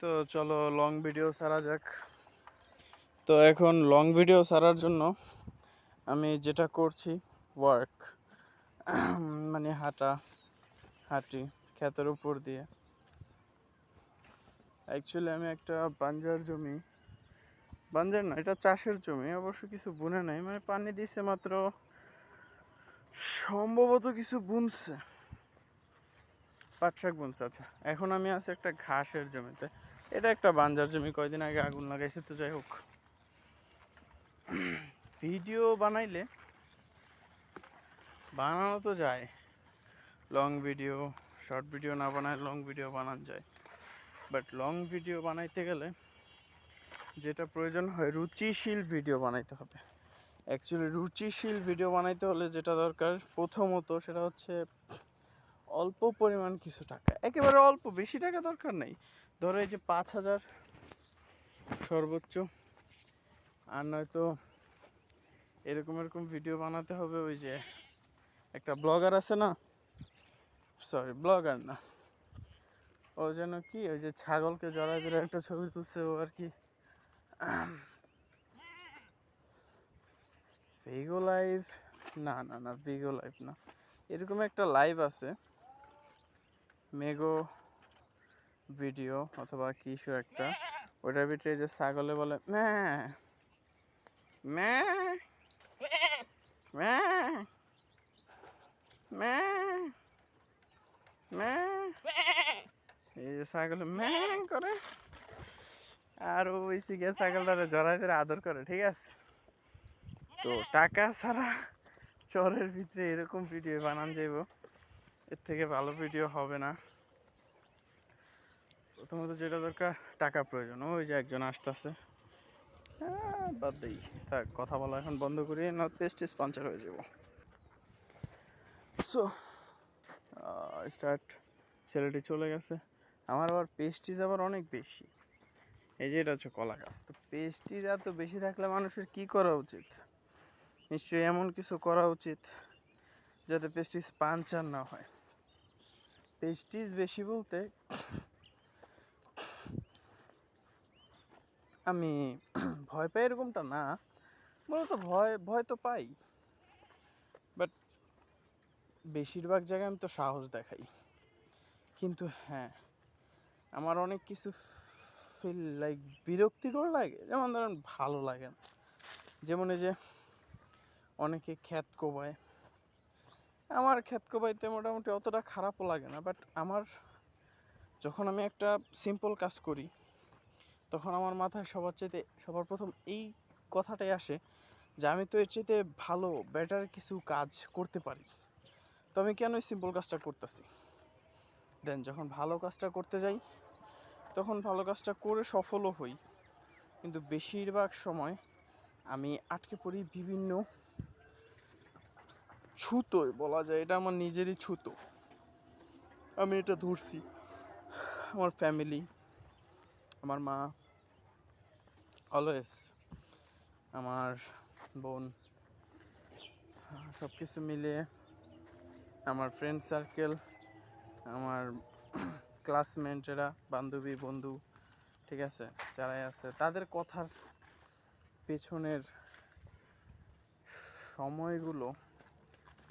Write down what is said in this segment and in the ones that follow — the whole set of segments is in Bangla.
তো চলো লং ভিডিও সারা যাক। তো এখন লং ভিডিও সারার জন্য আমি যেটা করছি ওয়ার্ক মানে হাঁটা, হাঁটি, ক্ষেতের উপর দিয়ে। অ্যাকচুয়ালি আমি একটা বাঞ্জার জমি, বাঞ্জার না, এটা চাষের জমি, অবশ্য কিছু বুনে নাই মানে পানি দিছে মাত্র, সম্ভবত কিছু বুনছে। পাট শাক বুনছে আচ্ছা। এখন আমি আছি একটা ঘাসের জমিতে। এটা একটা বাঞ্জার জমি, কয়দিন আগে আগুন লাগাইছে, তো যাই হোক। ভিডিও বানাইলে বানানো তো যায়। লং ভিডিও, শর্ট ভিডিও না বানায় লং ভিডিও বানানো যায়। বাট লং ভিডিও বানাইতে গেলে যেটা প্রয়োজন হয়, রুচিশীল ভিডিও বানাইতে হবে। অ্যাকচুয়ালি রুচিশীল ভিডিও বানাইতে হলে যেটা দরকার প্রথমত সেটা হচ্ছে অল্প পরিমাণ কিছু টাকা। একেবারে অল্প, বেশি টাকা দরকার নেই। ধরো এই যে পাঁচ হাজার সর্বোচ্চ। আর নয়তো এরকম এরকম ভিডিও বানাতে হবে ওই যে একটা ব্লগার আছে না? সরি ব্লগার না। ও যেন কি, ওই যে ছাগলকে জড়াই ধরে একটা ছবি তুলছে ও আর কি। ভিগো লাইভ না না না ভিগো লাইভ না। এরকম একটা লাইভ আছে। মেগো ভিডিও অথবা কিছু একটা, ওটার ভিতরে যে ছাগলে বলে ম্যা ম্যা ম্যা ম্যা ম্যা এই যে ছাগলে ম্যাং করে, আর ওই সিগে ছাগলটারে জড়াই ধরে আদর করে, ঠিক আছে? তো টাকা ছাড়া চরের ভিতরে এরকম ভিডিও বানান যাইব, এর থেকে ভালো ভিডিও হবে না। প্রথমত যেটা দরকার, টাকা প্রয়োজন। ওই যে একজন আসতেছে। বাদ দিই। থাক, কথা বলা এখন বন্ধ করি না পেস্ট স্পন্সার হয়ে যাব। সো স্টার্ট ছেলেটি চলে গেছে। আমার আবার পেস্টিজ আবার অনেক বেশি। এই যে এটা হচ্ছে কলা গাছ। তো পেস্টিজ এত বেশি থাকলে মানুষের কি করা উচিত? নিশ্চয়ই এমন কিছু করা উচিত যাতে পেস্টিজ পাঞ্চার না হয়। পেস্টিজ বেশি বলতে আমি ভয় পাই এরকমটা না। মূলত ভয় ভয় তো পাই। বাট বেশিরভাগ জায়গায় আমি তো সাহস দেখাই। কিন্তু হ্যাঁ আমার অনেক কিছু ফিল লাইক বিরক্তিকর লাগে। যেমন ধরেন, ভালো লাগে না। যেমন এই যে, অনেকে খ্যাত কোবায়। আমার খ্যাত কোবাইতে মোটামুটি অতটা খারাপও লাগে না। বাট আমার, যখন আমি একটা সিম্পল কাজ করি তখন আমার মাথায় সবার চাইতে, সবার প্রথম এই কথাটাই আসে যে আমি তো এর চাইতে ভালো বেটার কিছু কাজ করতে পারি। তো আমি কেন সিম্পল কাজটা করতেছি? দেন যখন ভালো কাজটা করতে যাই, তখন ভালো কাজটা করে সফলও হই। কিন্তু বেশিরভাগ সময় আমি আটকে পড়ি বিভিন্ন ছুতোয়, বলা যায়। এটা আমার নিজেরই ছুতো। আমি এটা ধরছি। আমার ফ্যামিলি আমার মা অলওয়েজ আমার বোন সব কিছু মিলিয়ে আমার ফ্রেন্ড সার্কেল আমার ক্লাসমেটেরা বান্ধবী, বন্ধু, ঠিক আছে, যারাই আছে, তাদের কথার পেছনের সময়গুলো,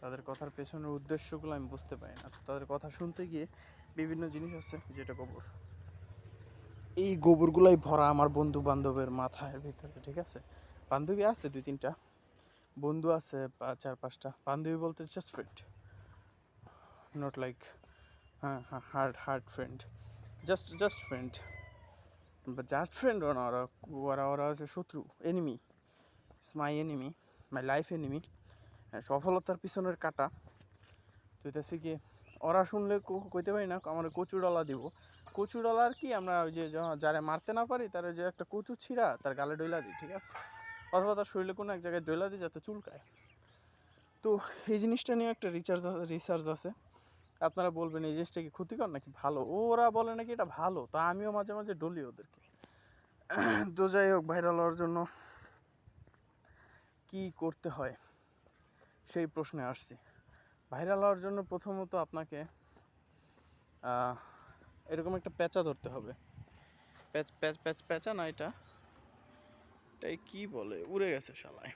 তাদের কথার পেছনের উদ্দেশ্যগুলো আমি বুঝতে পারি না। তাদের কথা শুনতে গিয়ে বিভিন্ন জিনিস আছে, যেটা গোবর এই গোবরগুলাই ভরা আমার বন্ধু বান্ধবের মাথায় ভিতরে, ঠিক আছে? বান্ধবী আছে দুই, তিনটা। বন্ধু আছে চার, পাঁচটা। বান্ধবী বলতে জাস্ট ফ্রেন্ড নট লাইক হ্যাঁ হ্যাঁ hard hard friend just just friend just ফ্রেন্ডও না, ওরা ওরা ওরা হচ্ছে শত্রু enemy my enemy my life enemy সফলতার পিছনের কাটা। তো এটা কি, ওরা শুনলে কইতে পারি না, আমার কচু ডলা দিব। কচু আর কি, আমরা ওই যে যারা মারতে না পারি, তার যে একটা কচু ছিঁড়া, তার গালে ডইলা দিই, ঠিক আছে? অথবা তার শরীরে কোনো এক জায়গায় ডইলা দিই যাতে চুলকায়। তো এই জিনিসটা নিয়ে একটা রিচার্জ রিসার্চ আছে। আপনারা বলবেন, এই জিনিসটা কি ক্ষতিকর নাকি ভালো? ওরা বলে নাকি এটা ভালো, তা আমিও মাঝে মাঝে ডলি ওদেরকে। তো যাই হোক ভাইরাল হওয়ার জন্য কি করতে হয়, সেই প্রশ্নে আসছি। ভাইরাল হওয়ার জন্য প্রথমত আপনাকে এরকম একটা পেঁচা ধরতে হবে। প্যাচ প্যাচ প্যাচ, প্যাচা না এটা? এটাই কি বলে? উড়ে গেছে শালায়।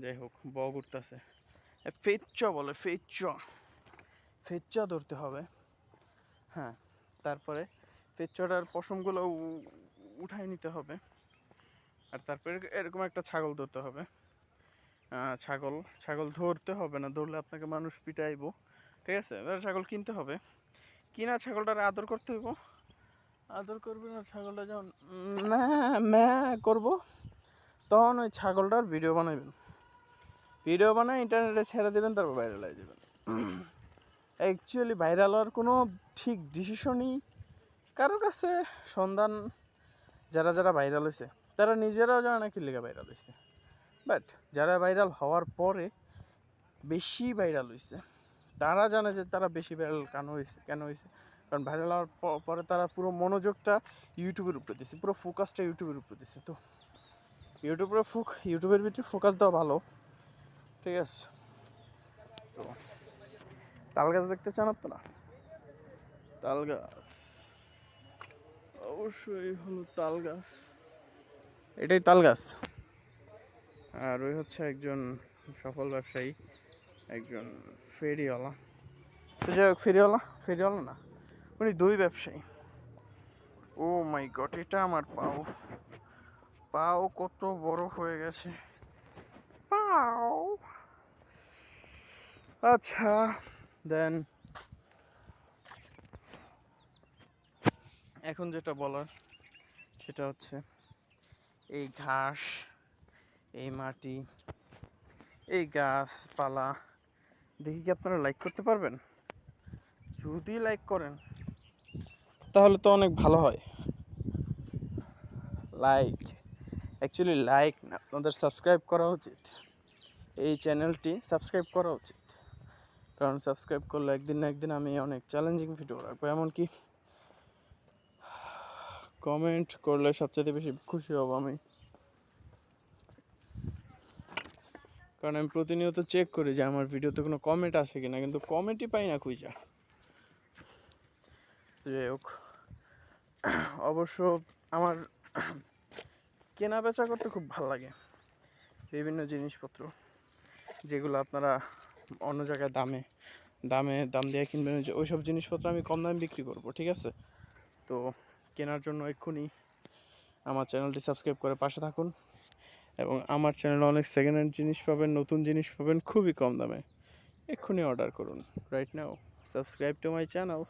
যাই হোক বগ উঠতেছে। ফেচ্চা বলে, ফেচ্চা। ফেচ্চা ধরতে হবে। হ্যাঁ তারপরে ফেচ্চাটার পশমগুলো উঠাই নিতে হবে। আর তারপরে এরকম একটা ছাগল ধরতে হবে। ছাগল ছাগল ধরতে হবে না, ধরলে আপনাকে মানুষ পিটাইবো। ঠিক আছে? ছাগল কিনতে হবে। কিনা ছাগলটার আদর করতে হইব? আদর করবে না ছাগলটা যখন ম্যা ম্যা করব তখন ওই ছাগলটার ভিডিও বানাইবেন। ভিডিও বানায় ইন্টারনেটে ছেড়ে দেবেন তারপর ভাইরাল হয়ে যাবেন। অ্যাকচুয়ালি ভাইরাল হওয়ার কোনো ঠিক ডিসিশনই কারও কাছে সন্ধান যারা যারা ভাইরাল হয়েছে তারা নিজেরাও জানে না কি লেগে ভাইরাল হয়েছে বাট যারা ভাইরাল হওয়ার পরে বেশি ভাইরাল হয়েছে তারা জানে যে তারা বেশি ভাইরাল কেন হয়েছে কেন হয়েছে কারণ ভাইরাল হওয়ার পরে তারা পুরো মনোযোগটা ইউটিউবের উপরে দিচ্ছে পুরো ফোকাসটা ইউটিউবের উপরে দিচ্ছে তো ইউটিউবের ফোক ইউটিউবের ভিতরে ফোকাস দেওয়া ভালো, ঠিক আছে? তো তাল গাছ দেখতে চান না তাল গাছ অবশ্যই হলো তাল গাছ এটাই তাল গাছ আর ওই হচ্ছে একজন সফল ব্যবসায়ী। একজন ফেরিওয়ালা। তো যাই হোক, ফেরিওয়ালা? ফেরিওয়ালা না, উনি দুই ব্যবসায়ী। ও মাই গড, এটা আমার পাও। পাও কত বড় হয়ে গেছে। পাও! আচ্ছা দেন। এখন যেটা বলার, সেটা হচ্ছে এই ঘাস, এই মাটি, এই গাছপালা। দেখি কি আপনারা লাইক করতে পারবেন? যদি লাইক করেন। তাহলে তো অনেক ভালো হয়। লাইক অ্যাকচুয়ালি লাইক না, আপনাদের সাবস্ক্রাইব করা উচিত। এই চ্যানেলটি সাবস্ক্রাইব করা উচিত। কারণ সাবস্ক্রাইব করলে একদিন না একদিন আমি অনেক চ্যালেঞ্জিং ভিডিও রাখব। এমনকি কমেন্ট করলে সবচেয়ে বেশি খুশি হব আমি। কারণ আমি প্রতিনিয়ত চেক করি যে আমার ভিডিওতে কোনো কমেন্ট আছে কি না কিন্তু কমেন্টই পাই না খুঁজা। যাই হোক, অবশ্য আমার কেনা বেচা করতে খুব ভালো লাগে। বিভিন্ন জিনিসপত্র, যেগুলো আপনারা অন্য জায়গায় দামে দামে দাম দিয়ে কিনবেন, ওই সব জিনিসপত্র আমি কম দামে বিক্রি করব, ঠিক আছে? তো কেনার জন্য এক্ষুনি আমার চ্যানেলটি সাবস্ক্রাইব করে পাশে থাকুন। এবং আমার চ্যানেলে অনেক সেকেন্ড হ্যান্ড জিনিস পাবেন, নতুন জিনিস পাবেন, খুবই কম দামে। এক্ষুনি অর্ডার করুন। Right now subscribe to my channel